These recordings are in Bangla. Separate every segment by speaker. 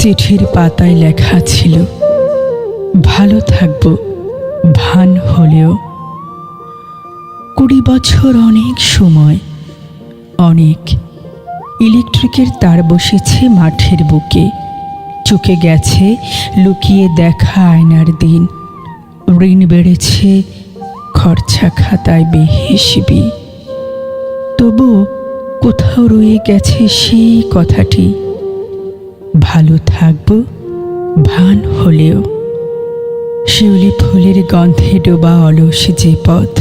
Speaker 1: চিঠির পাতায় লেখা ছিল, ভালো থাকব, ভান হলেও। কুড়ি বছর অনেক সময়, অনেক। ইলেকট্রিকের তার বসেছে মাঠের বুকে। চুকে গেছে লুকিয়ে দেখা আয়নার দিন। ঋণ বেড়েছে খরচা খাতায় বেহিসবি। তবু কোথাও রয়ে গেছে সেই কথাটি। ভালো থাকব, ভান হলেও। শিউলি ফুলের গন্ধে ডোবা অলস যে পথ,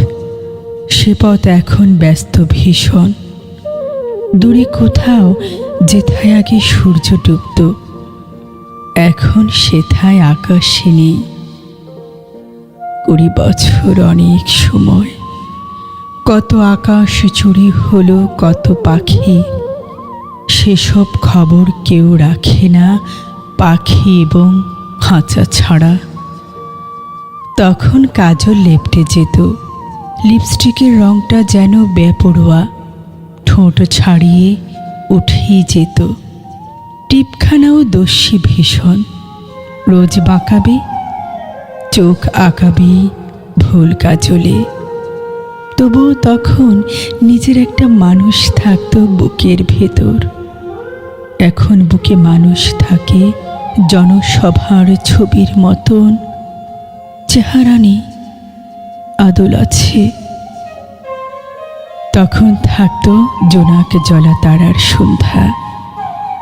Speaker 1: সে পথ এখন ব্যস্ত ভীষণ। দূরে কোথাও যেথায় আগে সূর্য ডুবত, এখন সেথায় আকাশে নেই। কুড়ি বছর অনেক সময়, কত আকাশ চুরি হলো, কত পাখি সেসব খবর কেউ রাখে না পাখি এবং খাঁচা ছাড়া। তখন কাজল লেপটে যেত। লিপস্টিকের রংটা যেন বেপরোয়া, ঠোঁট ছাড়িয়ে উঠেই যেত। টিপখানাও দস্যি ভীষণ। রোজ বাঁকাবে, চোখ আঁকাবি ভুল কাজলে। তবুও তখন নিজের একটা মানুষ থাকতো বুকের ভেতর। এখন বুকে মানুষ থাকে জনসভার ছবির মতন। চেহারা নেই আদল আছে। তখন থাকতো জোনাক জলা তারার সন্ধ্যা।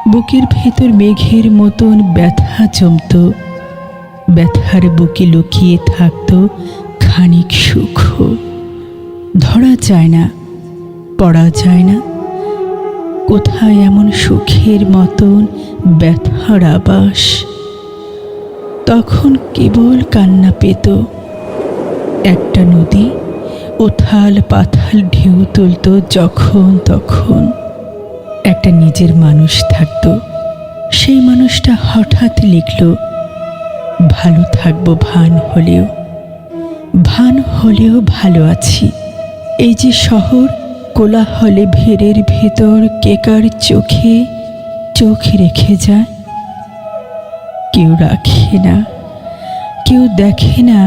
Speaker 1: বুকের ভেতর মেঘের মতন ব্যথা জমত। ব্যথার বুকে লুকিয়ে থাকত খানিক সুখ ধরা যায় না, পড়া যায় না। কোথায় এমন সুখের মতন ব্যথার আবাস? তখন কেবল কান্না পেত। একটা নদী উথাল পাথাল ঢেউ তুলত যখন তখন। একটা নিজের মানুষ থাকতো। সেই মানুষটা হঠাৎ লিখল, ভালো থাকব, ভান হলেও। ভান হলেও ভালো আছি। এই যে শহর কোলাহলে ভেড়ের ভেতর কেকার চোখে চোখ রেখে যায়? কেউ রাখে না, কেউ দেখে না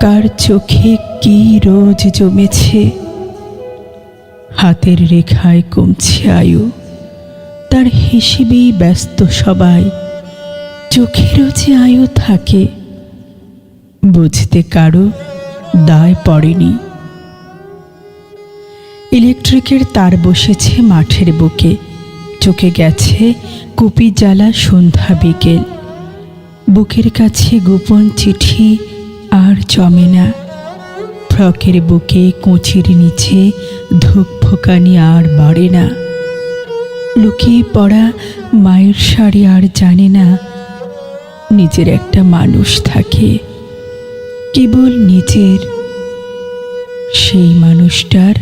Speaker 1: কার চোখে কি রোজ জমেছে। হাতের রেখায় কমছে আয়ু, তার হিসেবেই ব্যস্ত সবাই। চোখেরও যে আয়ু থাকে, বুঝতে কারও দায় পড়েনি। ইলেকট্রিকের তার বসেছে মাঠের বুকে। চোখে গেছে কুপি জ্বালা সন্ধ্যা বিকেল। বুকের কাছে গোপন চিঠি আর জমে না। ফ্রকের বুকে কোঁচির নিচে ধূপ ফোকানি আর বাড়ে না। লুকিয়ে পড়া মায়ের শাড়ি আর জানে না। নিজের একটা মানুষ থাকে। কেবল নিজের। সেই মানুষটার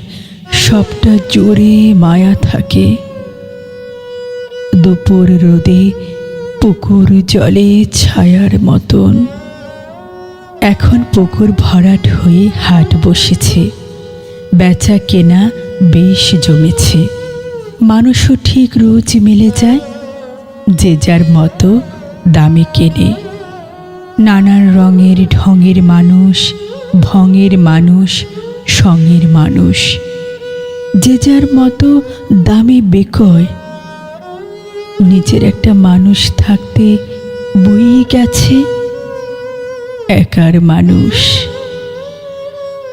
Speaker 1: সবটা জোরে মায়া থাকে। দুপুর রোদে পুকুর জলে ছায়ার মতন। এখন পুকুর ভরাট হয়ে হাট বসেছে। বেচা কেনা বেশ জমেছে। মানুষও ঠিক রোজ মিলে যায়, যে যার মতো দামে কেনে। নানান রঙের ঢঙের মানুষ, ভঙের মানুষ সঙ্গের মানুষ। যে যার মতো দামে বেকয়। নিজের একটা মানুষ থাকতে বই গেছে। একার মানুষ।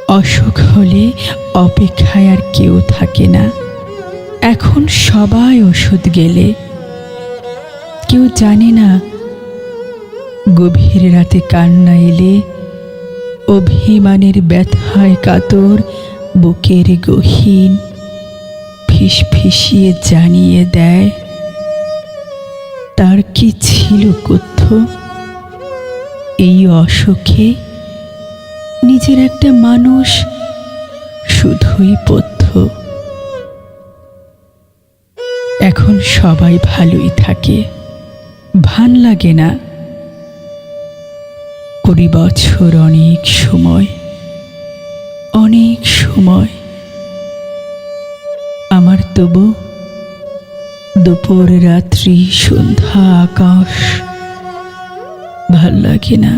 Speaker 1: অসুখ হলে অপেক্ষায় আর কেউ থাকে না। এখন সবাই ওষুধ গেলে। কেউ জানে না। গভীর রাতে কান্না এলে অভিমানের ব্যথায় কাতর বুকের গহীন। ফিস ফিসিয়ে জানিয়ে দেয়, তার কি ছিল কথ্য এই অসুখে নিজের একটা মানুষ শুধুই পথ্য এখন সবাই ভালোই থাকে, ভান লাগে না। কুড়ি বছর অনেক সময় অনেক সময় তবু দুপুর রাত্রি সন্ধ্যা আকাশ ভালো লাগে না।